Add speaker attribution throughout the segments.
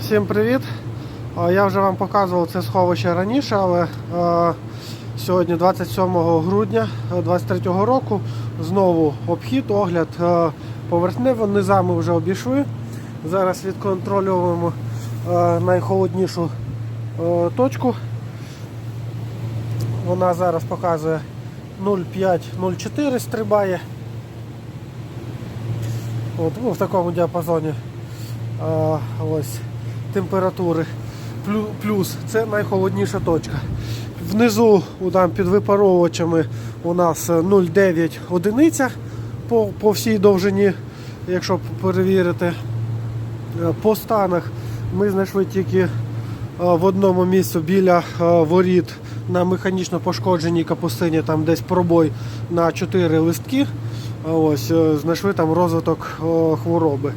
Speaker 1: Всім привіт! Я вже вам показував це сховище раніше, але е, сьогодні, 27 грудня 2023 року, знову обхід, огляд е, поверхнево, низа ми вже обійшли. Зараз відконтролюємо е, найхолоднішу е, точку. Вона зараз показує 0,5-0,4 стрибає. От, ну, в такому діапазоні ось температури. Плюс це найхолодніша точка. Внизу там під випаровувачами у нас е, 0,9 одиниця по, по всій довжині, якщо перевірити. Е, По станах ми знайшли тільки е, в одному місці біля е, воріт на механічно пошкодженій капустині, там десь пробой на 4 листки. Ось, е, знайшли там розвиток е, хвороби.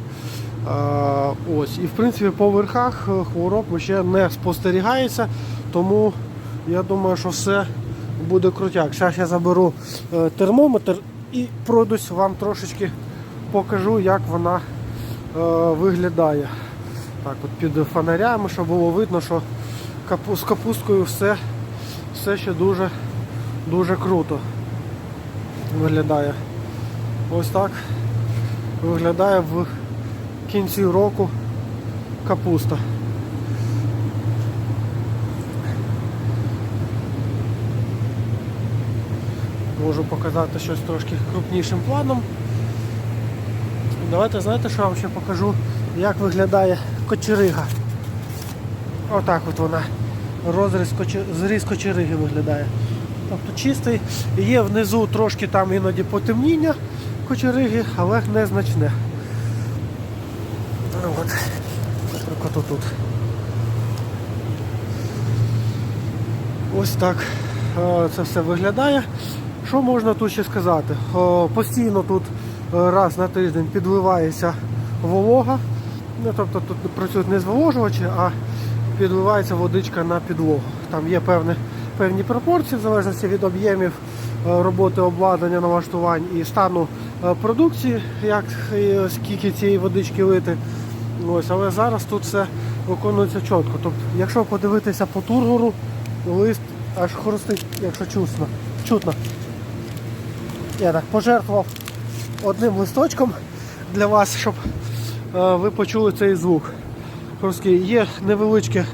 Speaker 1: Ось, і в принципі по верхах е, хвороб ще не спостерігається, тому я думаю, що все буде крутяк. Зараз я заберу е, термометр і пройдусь вам трошечки покажу, як вона е, виглядає. Так, от під фонарями, щоб було видно, що з капусткою все, все ще дуже, дуже круто виглядає. Ось так виглядає в кінці року капуста. Можу показати щось трошки крупнішим планом. Давайте знаєте, що я вам ще покажу, як виглядає кочерига. Отак от вона. Розріз зріз кочериги виглядає. Тобто чистий. Є внизу трошки там іноді потемніння кочериги, але незначне. От. Наприклад, отут. Ось так е, це все виглядає. Що можна тут ще сказати? Постійно тут е, раз на тиждень підливається волога. Ну, тобто тут працюють не зволожувачі, а підливається водичка на підлогу. Там є певні, певні пропорції в залежності від об'ємів е, роботи обладнання, налаштувань і стану е, продукції, як скільки цієї водички лити. Ось, але зараз тут все виконується чітко. Тобто, якщо подивитися по тургору, лист аж хрустить, якщо чутно. чутно. Я так пожертвував одним листочком для вас, щоб е, ви почули цей звук. Хрусткий. Є невеличке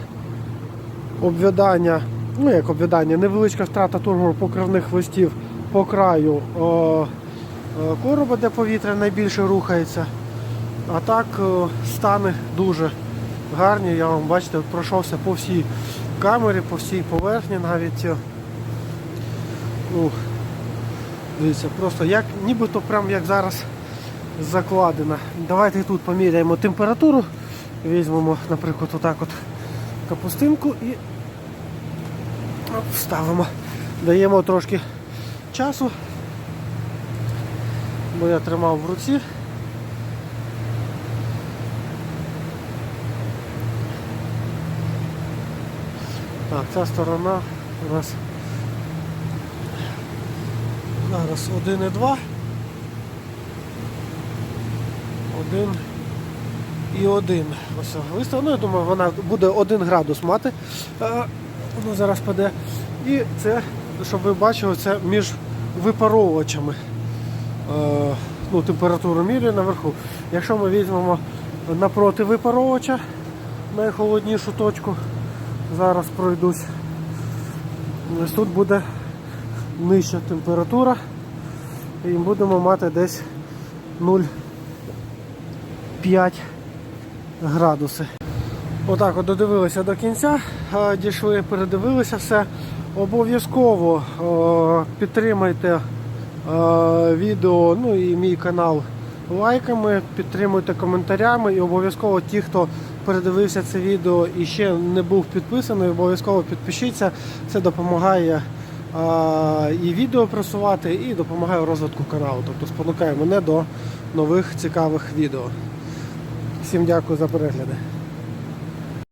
Speaker 1: обвядання, ну як обвядання, невеличка втрата тургору покривних листів по краю о, е, короба, де повітря найбільше рухається. А так е, стани дуже гарні. Я вам бачите, пройшовся по всій камері, по всій поверхні навіть. е, Ну, дивіться, просто як нібито прям як зараз закладена. Давайте тут поміряємо температуру. Візьмемо, наприклад, отак от капустинку і оп, вставимо. Даємо трошки часу, бо я тримав в руці. Так, ця сторона у нас зараз 1,2. 1 і 1. Ось виставлено. Ну, я думаю, вона буде 1 градус мати. Е, Воно зараз паде. І це, щоб ви бачили, це між випаровувачами. Е, Ну, температуру міряю наверху. Якщо ми візьмемо напроти випаровувача найхолоднішу точку, зараз пройдусь. Ось тут буде нижча температура і будемо мати десь 0,5 градуси. Отак от додивилися до кінця, дійшли, передивилися все. Обов'язково підтримайте відео, ну і мій канал лайками, підтримуйте коментарями і обов'язково ті, хто передивився це відео і ще не був підписаний, обов'язково підпишіться. Це допомагає а, і відео просувати, і допомагає розвитку каналу. Тобто спонукає мене до нових цікавих відео. Всім дякую за перегляди.